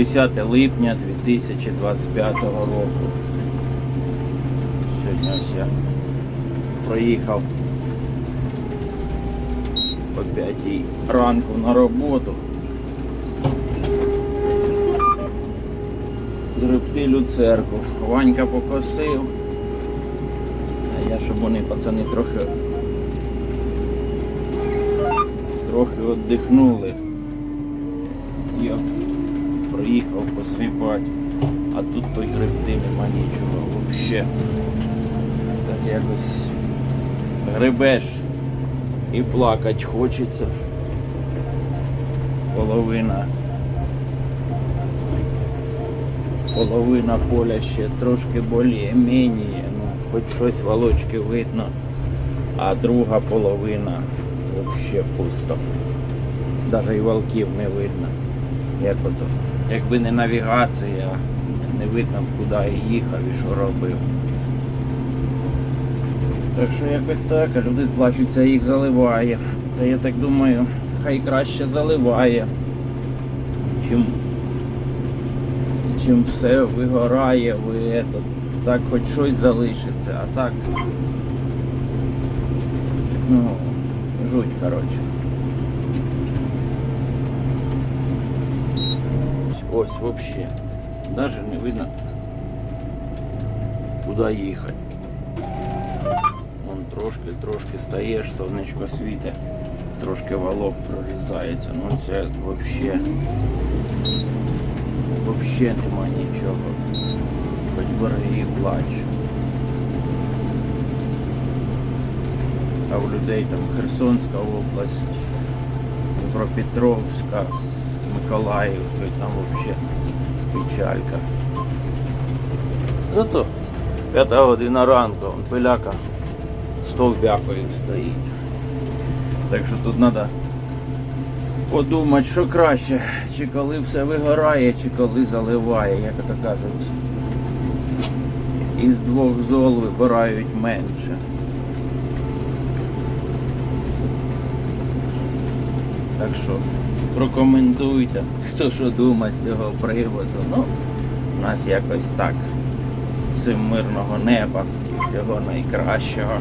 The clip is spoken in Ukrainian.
10 липня 2025 року. Сьогодні ось я проїхав о 5 ранку на роботу. Зребти люцерку. Ванька покосив. А я, щоб вони пацани трохи трохи віддихнули. Я проїхав посрібати, а тут той гребти нема нічого взагалі. Так якось гребеш і плакать хочеться. Половина. Половина поля ще трошки більш-менее, ну, хоч щось волочки видно, а друга половина взагалі пусто. Навіть і волків не видно. Як ото. Якби не навігація, не видно б куди я їхав і що робив. Так що якось так, а люди плачуться, їх заливає. Та я так думаю, хай краще заливає, чим, чим все вигорає, ви этот, так хоч щось залишиться, а так. Ну, жуть, коротше. Ось вообще. Даже не видно, куди їхати. Вон трошки, трошки стаєш, сонечко світить, трошки волок прорізається. Ну це вообще. Вообще нема нічого. Хоч бери і плач. А у людей там Херсонська область, Дніпропетровська, Миколаївська, там вообще печалька. Зато п'ята година ранку, он пиляка стовбякою стоїть. Так що тут треба подумати, що краще, чи коли все вигорає, чи коли заливає, як то кажуть. Із двох зол вибирають менше. Так що прокоментуйте, хто що думає з цього приводу. Ну, у нас якось так. Всім мирного неба і всього найкращого.